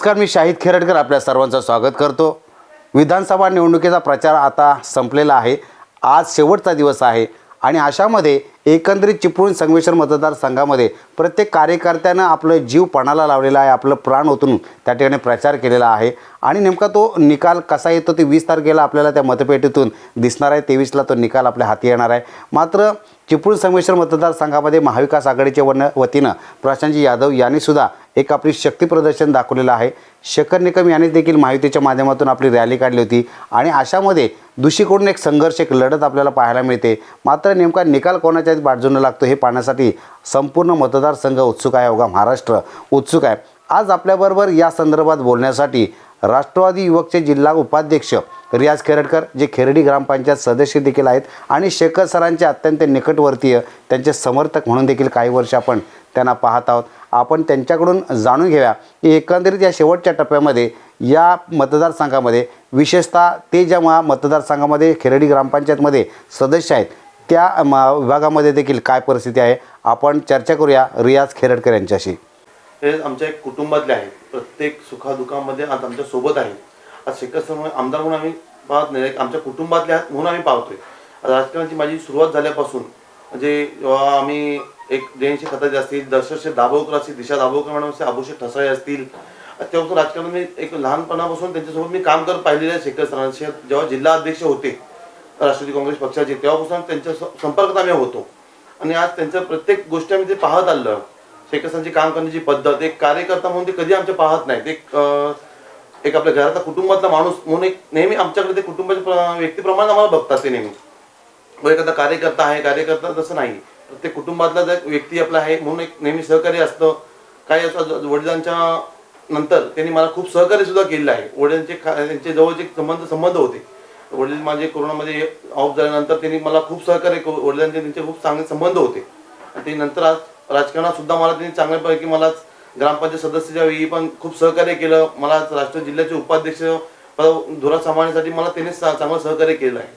नमस्कार मी शाहिद खेरडकर. आपल्या सर्वांचं स्वागत करतो. विधानसभा निवडणुकीचा प्रचार आता संपलेला आहे. आज शेवटचा दिवस आहे. आणि अशामध्ये एकंदरीत चिपळूण संगमेश्वर मतदारसंघामध्ये प्रत्येक कार्यकर्त्यानं आपलं जीव पणाला लावलेला आहे आपलं प्राण ओतून त्या ठिकाणी प्रचार केलेला आहे. आणि नेमका तो निकाल कसा येतो ते वीस तारखेला आपल्याला त्या मतपेटीतून दिसणार आहे. तेवीसला तो निकाल आपल्या हाती येणार आहे. मात्र चिपळूण संगमेश्वर मतदारसंघामध्ये महाविकास आघाडीच्या वन वतीनं प्रशांतजी यादव यांनीसुद्धा एक आपली शक्ती प्रदर्शन दाखवलेलं आहे. शेखर निकम यांनी देखील माहितीच्या माध्यमातून आपली रॅली काढली होती. आणि अशामध्ये दुसरीकडून एक संघर्ष एक लढत आपल्याला पाहायला मिळते. मात्र नेमका निकाल कोणाच्या बाजूनं लागतो हे पाहण्यासाठी संपूर्ण मतदारसंघ उत्सुक आहे. अवघा महाराष्ट्र उत्सुक आहे. आज आपल्याबरोबर या संदर्भात बोलण्यासाठी राष्ट्रवादी युवकचे जिल्हा उपाध्यक्ष रियाज खेरडकर जे खेरडी ग्रामपंचायत सदस्य देखील आहेत आणि शेखर सरांचे अत्यंत निकटवर्तीय त्यांचे समर्थक म्हणून देखील काही वर्ष आपण त्यांना पाहत आहोत. आपण त्यांच्याकडून जाणून घेऊया की एकंदरीत या शेवटच्या टप्प्यामध्ये या मतदारसंघामध्ये विशेषतः ते ज्या मतदारसंघामध्ये खेरडी ग्रामपंचायतमध्ये सदस्य आहेत त्या म विभागामध्ये देखील काय परिस्थिती आहे? आपण चर्चा करूया रियाज खेरडकर यांच्याशी. हे आमच्या एक कुटुंबातले आहेत. प्रत्येक सुखादुखामध्ये आज आमच्यासोबत आहेत. आज शेखर आमदार म्हणून आम्ही पाहत नाही. आमच्या कुटुंबातले म्हणून आम्ही पाहतोय. राजकारणाची माझी सुरुवात झाल्यापासून म्हणजे जेव्हा आम्ही एक जयंशी खताचे असतील दशरथ दाभोळकर असतील दिशा दाभोळकर मॅडम असतील अभिषेक ठसाळे असतील. तेव्हापासून राजकारण मी एक लहानपणापासून त्यांच्यासोबत मी काम करत पाहिलेलं आहे शेखर सरांशी जेव्हा जिल्हा अध्यक्ष होते राष्ट्रवादी काँग्रेस पक्षाचे तेव्हापासून त्यांच्या संपर्कात आम्ही होतो. आणि आज त्यांच्या प्रत्येक गोष्टी आम्ही ते पाहत आलं शेखसांची काम करण्याची पद्धत एक कार्यकर्ता म्हणून ते कधी आमच्या पाहत नाहीत. एक एक आपल्या घरातला कुटुंबातला माणूस म्हणून एक नेहमी आमच्याकडे ते कुटुंबाच्या व्यक्तीप्रमाणे आम्हाला बघतात ते नेहमी. व एखादा कार्यकर्ता आहे कार्यकर्ता तसं नाही. प्रत्येक कुटुंबातला एक व्यक्ती आपला आहे म्हणून एक नेहमी सहकार्य असतं. काही असं वडिलांच्या नंतर त्यांनी मला खूप सहकार्य सुद्धा केलेलं आहे. वडिलांचे खा- त्यांचे जवळचे संबंध संबंध होते. वडील माझे कोरोनामध्ये ऑफ झाल्यानंतर त्यांनी मला खूप सहकार्य वडिलांचे त्यांचे खूप चांगले संबंध होते. आणि ते नंतर आज राजकारणात सुद्धा मला त्यांनी चांगल्यापैकी मला ग्रामपंचायत सदस्याच्या वेळी पण खूप सहकार्य केलं. मला आज राष्ट्रीय जिल्ह्याचे उपाध्यक्ष धुरा सांभाळण्यासाठी मला त्यांनी चांगलं सहकार्य केलं आहे.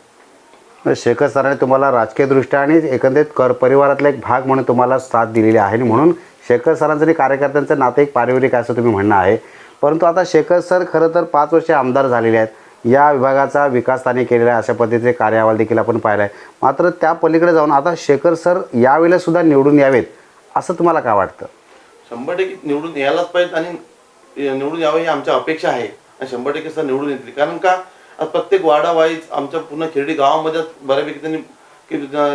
म्हणजे शेखर सरांनी तुम्हाला राजकीयदृष्ट्या आणि एकंदरीत कर परिवारातला एक भाग म्हणून तुम्हाला साथ दिलेली आहे. आणि म्हणून शेखर सरांचं आणि कार्यकर्त्यांचं नातं एक पारिवारिक असं तुम्ही म्हणणं आहे. परंतु आता शेखर सर खरं तर पाच वर्षे आमदार झालेले आहेत. या विभागाचा विकास त्यांनी केलेला आहे. अशा पद्धतीचे कार्य अहवाल देखील आपण पाहिला आहे मात्र त्या पलीकडे जाऊन आता शेखर सर यावेळेलासुद्धा निवडून यावेत असं तुम्हाला काय वाटतं? शंभर टक्के निवडून यायलाच पाहिजे आणि निवडून यावं ही आमच्या अपेक्षा आहे. आणि शंभर टक्के सर निवडून येतील. कारण का? प्रत्येक वाडा वाईज आमच्या पूर्ण खेडी गावामध्ये बऱ्यापैकी त्यांनी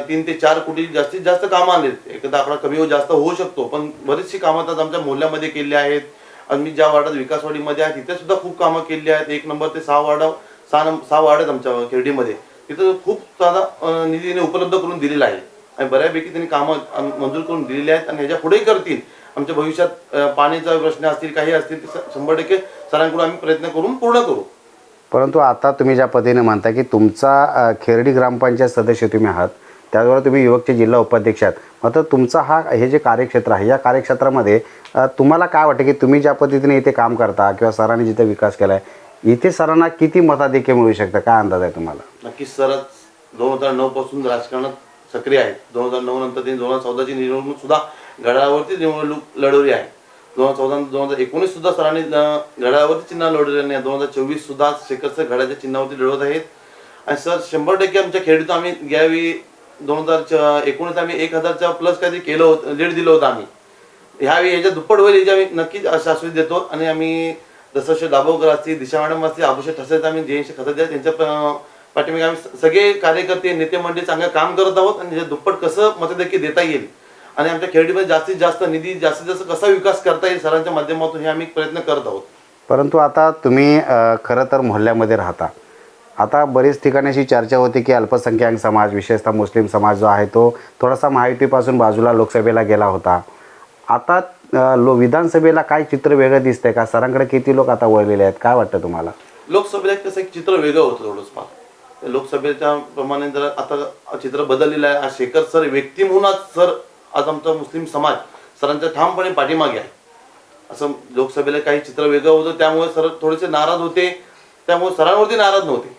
तीन ते चार कोटी जास्तीत जास्त कामं आलेत एखादा आकडा कमी हो जास्त होऊ शकतो पण बरीचशी कामं आता आमच्या मोहल्ल्यामध्ये केली आहेत. आणि मी ज्या वार्डात विकासवाडीमध्ये आहे तिथे सुद्धा खूप कामं केली आहेत. एक नंबर ते सहा वाडा सहा नंबर सहा वार्ड आहेत आमच्या खेडीमध्ये तिथं खूप साधा निधीने उपलब्ध करून दिलेला आहे. आणि बऱ्यापैकी त्यांनी कामं मंजूर करून दिलेली आहेत आणि ह्याच्या पुढेही करतील. आमच्या भविष्यात पाण्याचा प्रश्न असतील काही असतील ते शंभर टक्के सरांकडून आम्ही प्रयत्न करून पूर्ण करू. परंतु आता तुम्ही ज्या पद्धतीने म्हणता की तुमचा खेरडी ग्रामपंचायत सदस्य तुम्ही आहात त्याचबरोबर तुम्ही युवकचे जिल्हा उपाध्यक्ष आहात. मात्र तुमचा हा हे जे कार्यक्षेत्र आहे या कार्यक्षेत्रामध्ये तुम्हाला काय वाटतं की तुम्ही ज्या पद्धतीने इथे काम करता किंवा सरांनी जिथे विकास केला आहे इथे सरांना किती मताधिक्य मिळू शकतं? काय अंदाज आहे तुम्हाला? नक्कीच सरच दोन हजार नऊ पासून राजकारणात सक्रिय आहेत. दोन हजार नऊ नंतर त्यांनी दोन हजार चौदाची निवडणूक सुद्धा गडावरती निवडणूक लढवली आहे. दोन हजार चौदा दोन हजार एकोणीस सुद्धा सरांनी घड्यावरती चिन्ह लढवले नाही. दोन हजार चोवीस सुद्धा शेखर सर घड्याच्या चिन्हावरती लढवत आहेत. आणि सर शंभर टक्के आमच्या खेळीतून आम्ही यावेळी दोन हजार एकोणीस आम्ही एक हजारच्या प्लस काहीतरी केलं होतं लीड दिलं होतं आम्ही. ह्यावेळी याच्या दुप्पट होईल याची आम्ही नक्कीच शाश्वत देतो. आणि आम्ही जसं दाभोळकर असतील दिशा मॅडम असतील आभूषण ठसे आम्ही जयंशी खताचे त्यांच्या प- पाठीमागे आम्ही सगळे कार्यकर्ते नेते मंडळी चांगलं काम करत आहोत. आणि दुप्पट कसं मतदेखील देता येईल आणि आमच्या खेळडीमध्ये जास्तीत जास्त निधी जास्तीत जास्त कसा विकास करता येईल सरांच्या माध्यमातून हे आम्ही प्रयत्न करत आहोत. परंतु आता तुम्ही अ, खरं तर मोहल्ल्यामध्ये राहता. आता बरीच ठिकाणी अशी चर्चा होती की अल्पसंख्याक समाज विशेषतः मुस्लिम समाज जो आहे तो थोडासा महायुतीपासून बाजूला लोकसभेला गेला होता. आता अ, लो विधानसभेला काय चित्र वेगळं दिसतंय का? सरांकडे किती लोक आता वळलेले आहेत? काय वाटतं तुम्हाला? लोकसभेला एक कसं एक चित्र वेगळं होतं थोडंच फार. लोकसभेच्या प्रमाणे जर आता चित्र बदललेलं आहे. आज शेखर सर व्यक्ती म्हणून आज सर आज आमचा मुस्लिम समाज सरांच्या ठामपणे पाठीमागे आहे. असं लोकसभेला काही चित्र वेगळं होतं त्यामुळे सर थोडेसे नाराज होते. त्यामुळे सरांवरती नाराज नव्हते.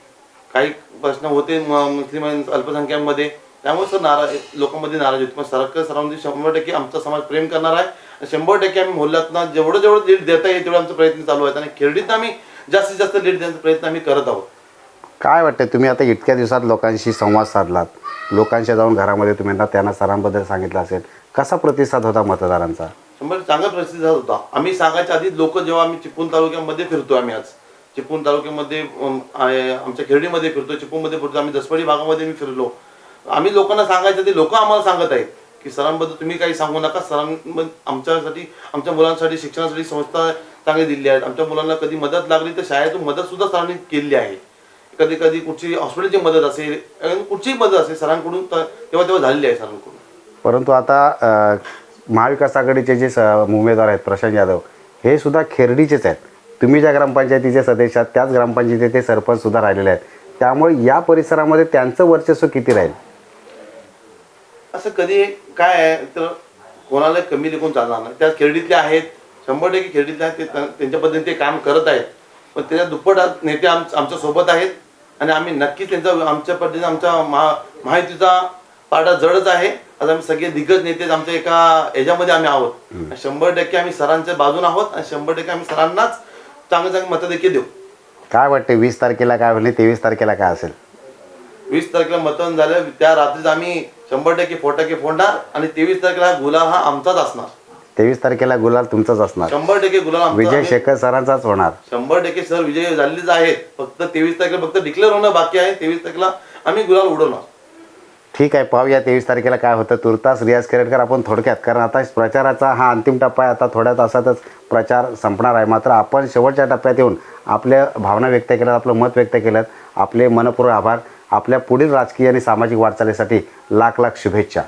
काही प्रश्न होते मुस्लिम अल्पसंख्यांमध्ये त्यामुळे सर नाराज लोकांमध्ये नाराज होते. पण सरकार सरांमध्ये शंभर टक्के आमचा समाज प्रेम करणार आहे. शंभर टक्के आम्ही मोहल्ल्यातनं जेवढं जेवढं लीड देता येईल तेवढं आमचा प्रयत्न चालू आहेत. आणि खेळडीत आम्ही जास्तीत जास्त लीड देण्याचा प्रयत्न आम्ही करत आहोत. काय वाटतं तुम्ही आता इतक्या दिवसात लोकांशी संवाद साधलात. लोकांच्या जाऊन घरामध्ये तुम्ही ना त्यांना सरांबद्दल सांगितलं असेल. कसा प्रतिसाद होता मतदारांचा? शंभर चांगला प्रतिसाद होता. आम्ही सांगायच्या आधी लोक जेव्हा आम्ही चिपळूण तालुक्यामध्ये फिरतो आम्ही आज. चिपळूण तालुक्यामध्ये आमच्या खेर्डीमध्ये फिरतो चिपळूणमध्ये फिरतो आम्ही दसपडी भागामध्ये मी फिरलो. आम्ही लोकांना सांगायच्या आधी लोक आम्हाला सांगत आहेत की सरांबद्दल तुम्ही काही सांगू नका. सरांबद्दल आमच्यासाठी आमच्या मुलांसाठी शिक्षणासाठी संस्था चांगली दिली आहेत. आमच्या मुलांना कधी मदत लागली तर शाळेतून मदत सुद्धा सरांनी केलेली आहे. कधी कधी कुठची हॉस्पिटलची मदत असेल कुठचीही मदत असेल सरांकडून तर तेव्हा तेव्हा झालेली आहे सरांकडून. परंतु आता अ, महाविकास आघाडीचे जे स उमेदवार आहेत प्रशांत यादव हे सुद्धा खेरडीचेच आहेत. तुम्ही ज्या ग्रामपंचायतीचे सदस्य आहात त्याच ग्रामपंचायतीचे सरपंच सुद्धा राहिलेले आहेत. त्यामुळे या परिसरामध्ये त्यांचं वर्चस्व किती राहील? असं कधी काय आहे तर कोणाला कमी लेखून चालणार नाही. त्या खेळडीतले आहेत शंभर टक्के खेळडीतले आहेत ते त्या- त्यांच्या पद्धतीने ते काम करत आहेत. पण त्याच्या दुप्पट आज नेते आम आमच्यासोबत आहेत. आणि आम्ही नक्कीच त्यांचा आमच्या पद्धतीने आमच्या महा महायुतीचा पाडा जडच आहे. आज आम्ही सगळे दिग्गज नेते आमच्या एका याच्यामध्ये आम्ही आहोत. शंभर टक्के आम्ही सरांच्या बाजून आहोत आणि शंभर टक्के आम्ही सरांनाच चांगले चांगले मतं देखील देऊ. काय वाटते वीस तारखेला काय होईल तेवीस तारखेला काय असेल? वीस तारखेला मतदान झालं त्या रात्रीच आम्ही शंभर टक्के फटाके फोडणार आणि तेवीस तारखेला गुलाल हा आमचाच असणार. तेवीस तारखेला गुलाल तुमचाच असणार. शंभर टक्के गुलाल आमचा विजय शेखर सरांचाच होणार. शंभर टक्के सर विजय झालेलेच आहेत फक्त तेवीस तारखेला फक्त डिक्लेअर होणं बाकी आहे. तेवीस तारखेला आम्ही गुलाल उडवणार. ठीक आहे पाहूया तेवीस तारखेला काय होतं. तुर्तास रियाज केरडकर आपण थोडक्यात कारण आता प्रचाराचा हा अंतिम टप्पा आहे. आता थोड्या तासातच प्रचार संपणार आहे. मात्र आपण शेवटच्या टप्प्यात येऊन आपल्या भावना व्यक्त केल्यात आपलं मत व्यक्त केलं आपले मनपूर्वक आभार. आपल्या पुढील राजकीय आणि सामाजिक वाटचालीसाठी लाख लाख शुभेच्छा.